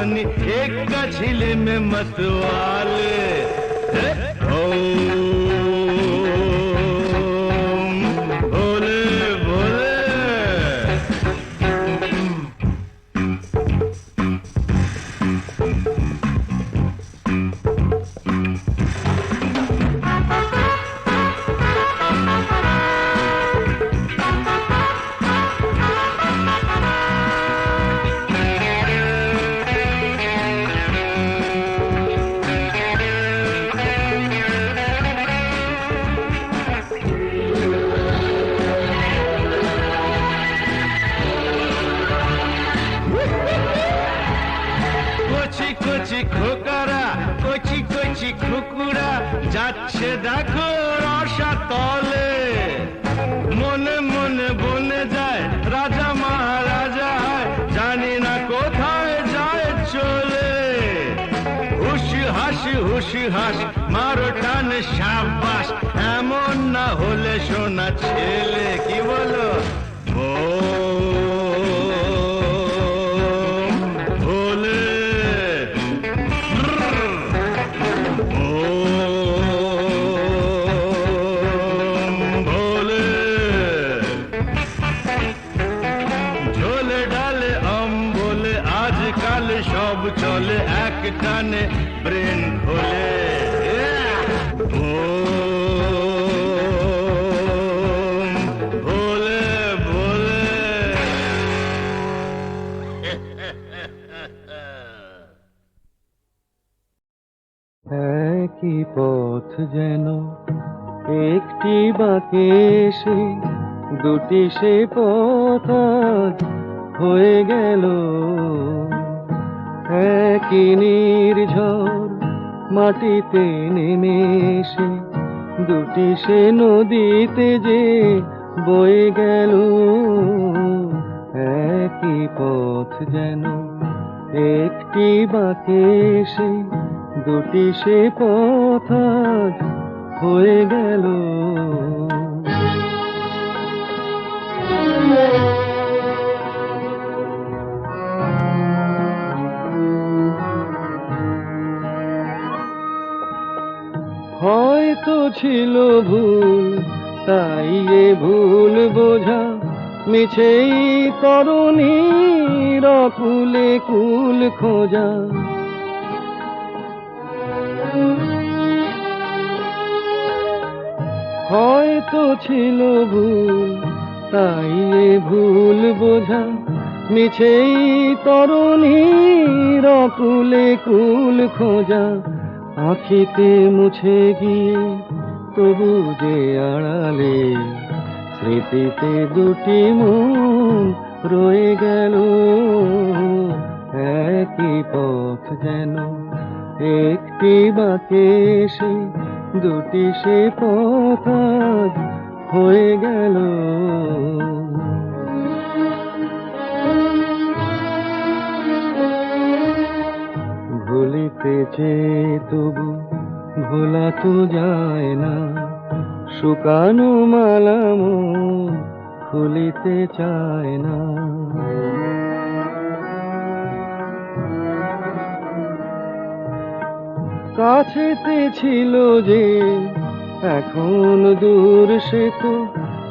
रानी एक का झीले में मतवाले ओ। দেখো রসা তলে। মনে মনে বনে যায়, রাজা মহারাজা জানি না কোথায় যায় চলে। হুসি হাসি, হুসি হাস, মারো টান সাবাস এমন না হলে সোনা ছেলে, কি বলো? বোম একই পথ যেন একটি বাঁকে সে দুটি সে পথ হয়ে গেল। একই নির্ঝর মাটিতে নেমে এসে, দুটি সে নদীতে যে বয়ে গেল। একই পথ যেন, একটি বাঁকে সে দুটি সে পথ হয়ে গেল। হয়তো ছিল ভুল, তাই এ ভুল বোঝা মিছেই তরুণীর কুলে কুল খোঁজা। হয়তো ছিল ভুল, তাই ভুল বোঝা। মিছেই তরুণীর কুলে কুল খোঁজা। আখিতে মুছে গিয়ে তবু যে আড়ালে স্মৃতিতে দুটি মন রয়ে গেল। একই পথ যেন একটি বাঁকে সে দুটি সে পথ হয়ে গেল। ভুলিতে চেয়ে তবু, ভোলা তো যায় না। শুকানো মালা মন খুলিতে চায় না। কাছেতে ছিল যে, এখন দূর সে তো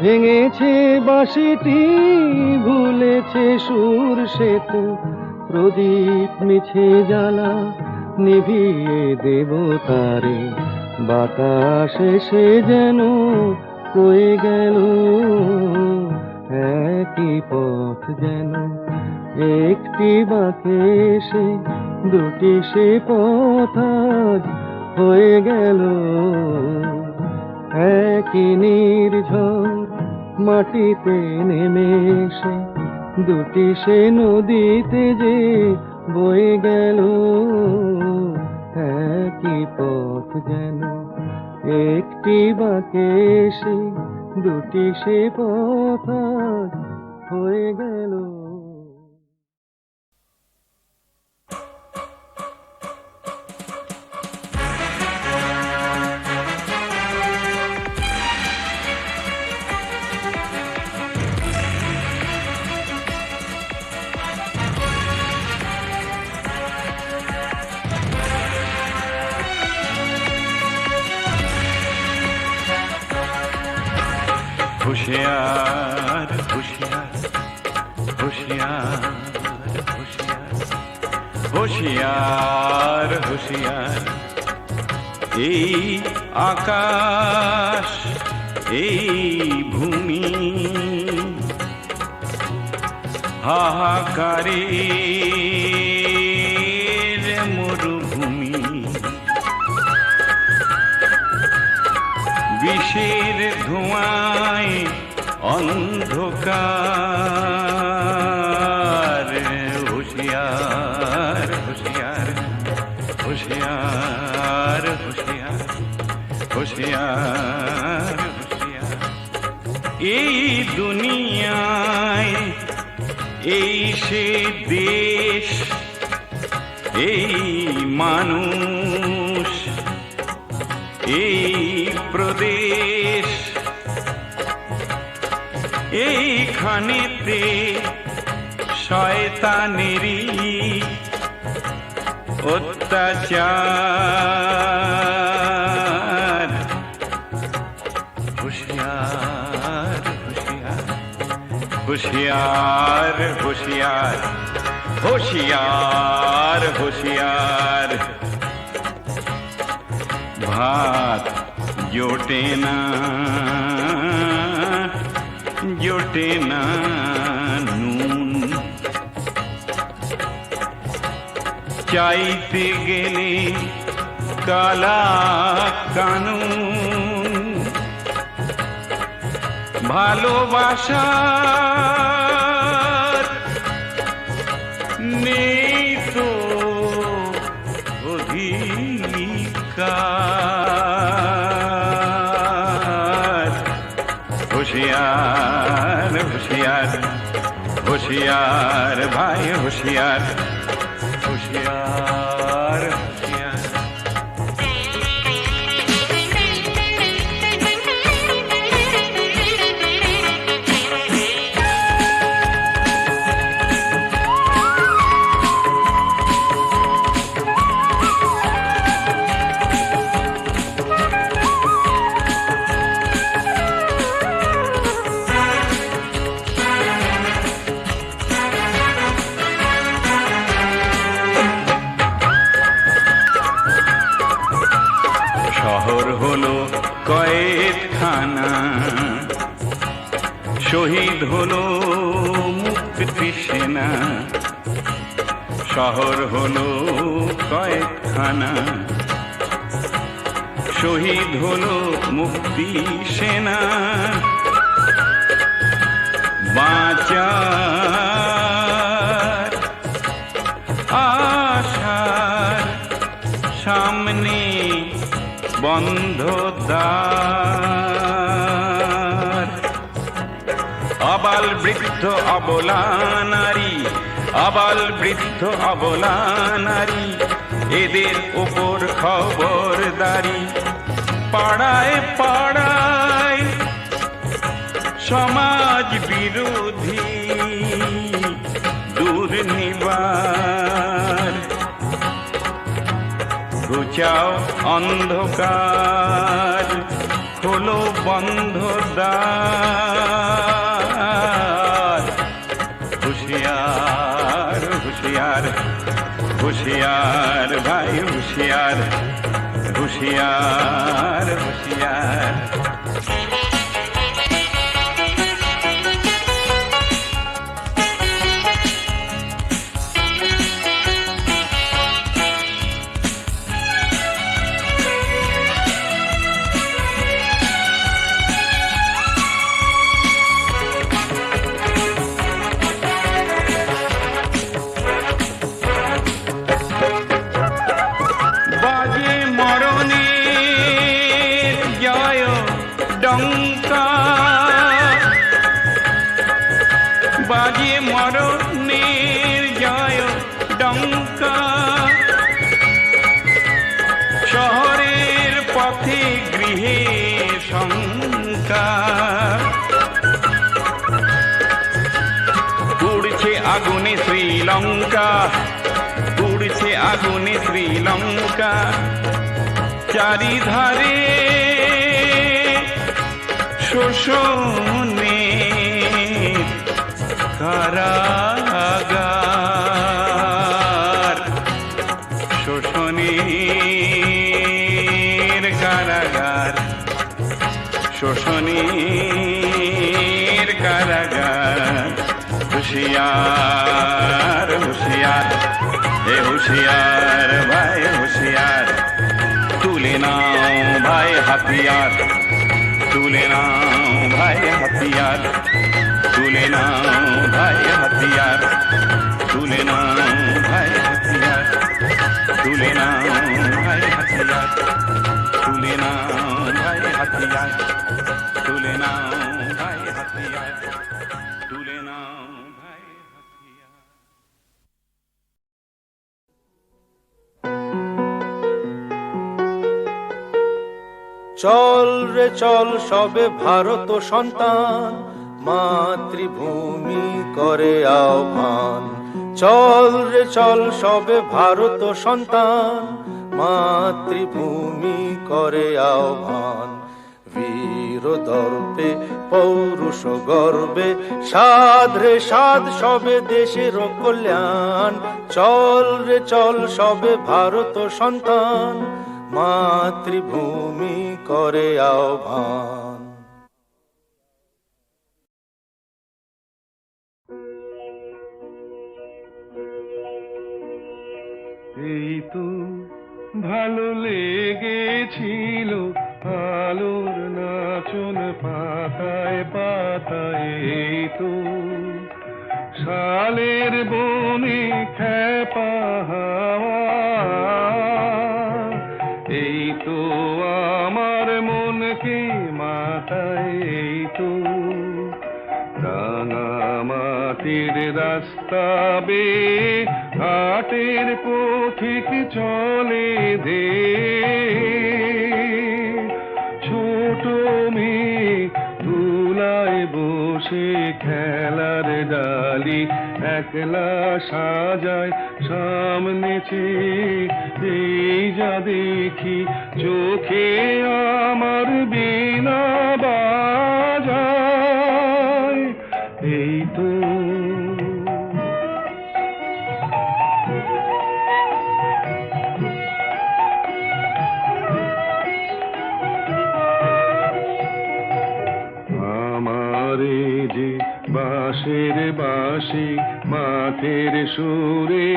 ভেঙেছে বাঁশিটি, ভুলেছে সুর সে তো। প্রদীপ মিছে জ্বালা নিভিয়ে দেব তারে। বাতাস সে যেন কয়ে গেল, একই পথ যেন একটি বাঁকে এসে দুটি সে পথ হয়ে গেল। একই নির্ঝর মাটিতে নেমে এসে, দুটি সে নদীতে যে বয়ে গেল। একই পথ যেন একটি বাঁকে সে দুটি সে পথ হয়ে গেল হুশিয়ার হুশিয়ার হুশিয়ার হুশিয়ার হুশিয়ার। এই আকাশ এই ভূমি হাহাকারে মরুভূমি। বিষের ধোঁয়া অন্ধকার এইখানেতে শয়তানেরই অত্যাচার। হুশিয়ার হুশিয়ার হুশিয়ার হুশিয়ার হুশিয়ার হুশিয়ার। ভাত জোটে না। জোটে না নুন। চাইতে গেলে কালা কানুন। ভালোবাসার হুশিয়ার হুশিয়ার ভাই হুশিয়ার সেনা শহর হলো কয়েকখানা। শহীদ হলো মুক্তি সেনা। বাঁচা আশার সামনে বন্ধ দ্বার বৃদ্ধ অবলা নারী আবাল বৃদ্ধ অবলা নারী, এদের ওপর খবরদারি। পাড়ায় পাড়ায় সমাজ বিরোধী, দুর্নিবার। ঘুচাও অন্ধকার হলো বন্ধ দ্বার। হুশিয়ার। হুশিয়ার ভাই হুশিয়ার। হুশিয়ার হুশিয়ার। ডঙ্কা বাজে মরণের জয় ডঙ্কা শহরের পথে গৃহে শঙ্কা। উড়ছে আগুনে শ্রীলঙ্কা, উড়ছে আগুনে শ্রীলঙ্কা। চারিধারে শোষণে কারাগার। শোষণের কারাগার। শোষণের কারাগার। হুশিয়ার হুশিয়ার হে হুশিয়ার ভাই, হুশিয়ার। তুলে নাও ভাই হাতিয়ার। तूले नाम भाई हथियार। तूले नाम भाई हथियार। तूले नाम भाई हथियार। तूले नाम भाई हथियार। तूले नाम भाई हथियार। तूले नाम भाई हथियार। চল রে চল, সবে ভারত সন্তান। মাতৃভূমি করে আহ্বান। চল রে চল, সবে ভারত সন্তান। মাতৃভূমি করে আহ্বান। বীর দর্পে, পৌরুষ গর্বে, সাধ রে সাধ, সবে দেশের কল্যাণ। চল রে চল, সবে ভারত সন্তান। মাতৃভূমি করে আহ্বান। এই তো ভালো লেগেছিল আলোর নাচন পাতায় পাতায় তো শালের বনে খেপা হাওয়া রাস্তা বে ঘাটের পথিক চলে দে। ছোট মেয়ে তুলায় বসে খেলার ডালি একলা সাজায় সামনে চেয়ে। এই যা দেখি চোখে আমার বিনা মাঠের সুরে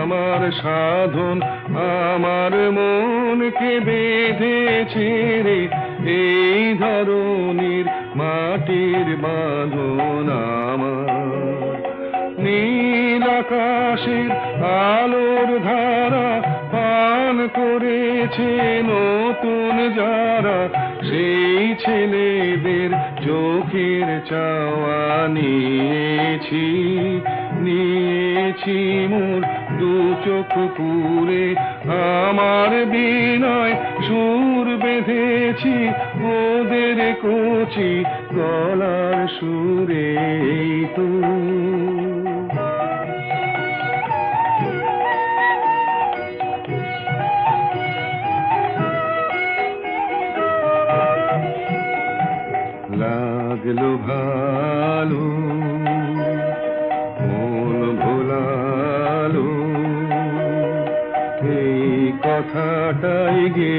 আমার সাধন, আমার মনকে বেঁধেছে রে এই ধরনের মাটির বাঁধন আমার। নীল আকাশের আলোর ধারা পান করেছে নতুন যারা, সেই ছেলেদের চোখের চাওয়া মোর দু চোখ পুরে আমার বিনয় সুর বেঁধেছি, ওদের কচি গলার সুরে তো। লাগল ভালো কথাটাই গে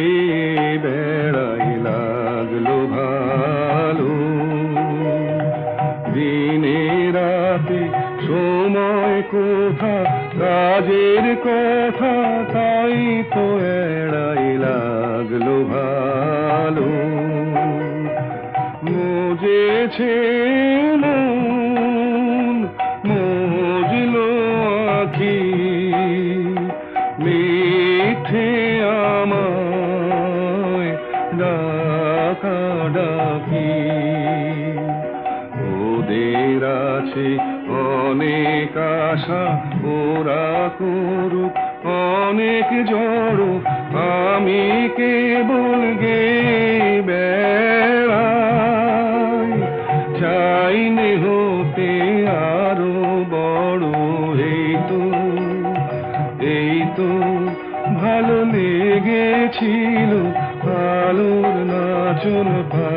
বেড়াই লাগল ভালো। দিনে রাতে সময় কোথা, কাজের কথা তাই তো এড়াই লাগল ভালো। মুজেছে আশা ওরা করুক, অনেক জড়ো। আমি কেবল গে বেড়াই চাইনে হতে আরও বড় এই তো এই তো ভালো লেগেছিল আলোর নাচন পাতায়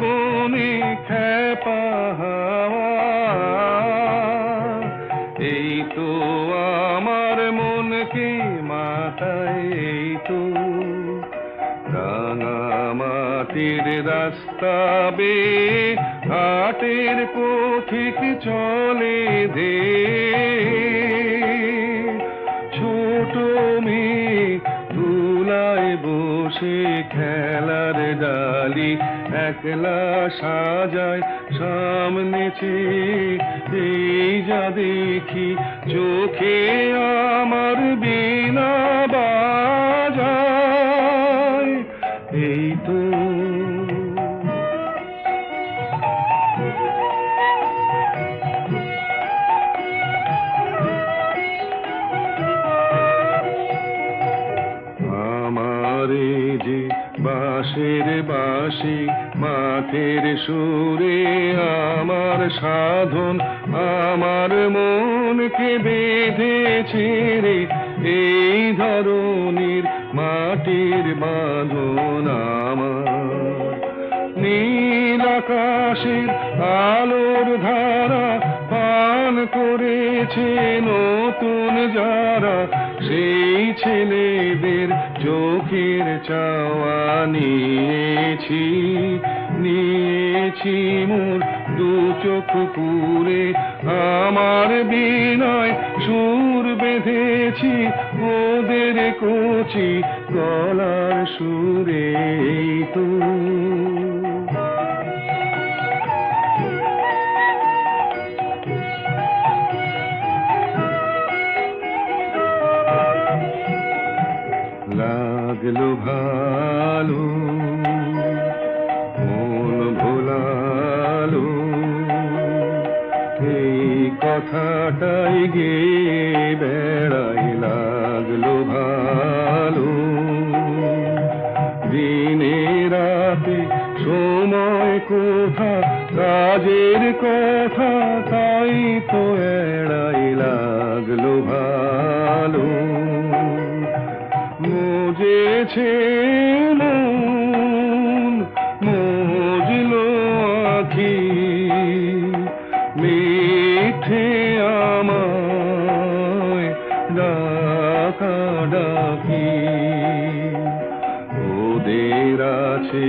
বনে খেপা এই তো আমার মনকে এই তো রাঙা মাটির রাস্তা বে হাটের পথিক চলে দে। ছোট মেয়ে তুলায় বসে খেলার ডালি একলা সাজায় সামনে চেয়ে এই যা দেখি চোখে আমার বিনা মাঠের সুরে আমার সাধন, আমার মনকে বেঁধেছে রে। এই ধরনের মাটির বাঁধন আমার। নীল আকাশের আলোর ধারা পান করেছে নতুন যারা। সেই ছেলেদের চোখের চাওয়া নিয়েছি। নিয়েছি মোর দু চোখ পুরে। আমার বিনয় সুর বেঁধেছি, ওদের কচি গলার সুরে। তো। লাগল ভালো কথাটাই গে বেড়াই লাগল ভালো? দিনে রাতে সময় কোথা, কাজের কথা তাই তো এড়াই লাগল ভালো। মন ডাকা ওদের আছে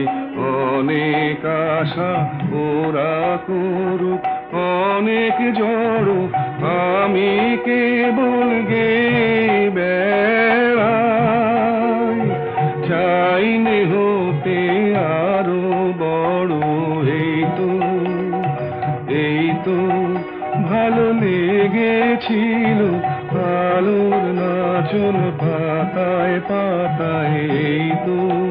অনেক আশা, ওরা করুক, অনেক জড়। আমি কেবল গে বেড়াই চাইনে হতে আরও বড়। এই তো এই তো ভালো লেগেছিল আলোর নাচন পাতায় পাতায় এই তো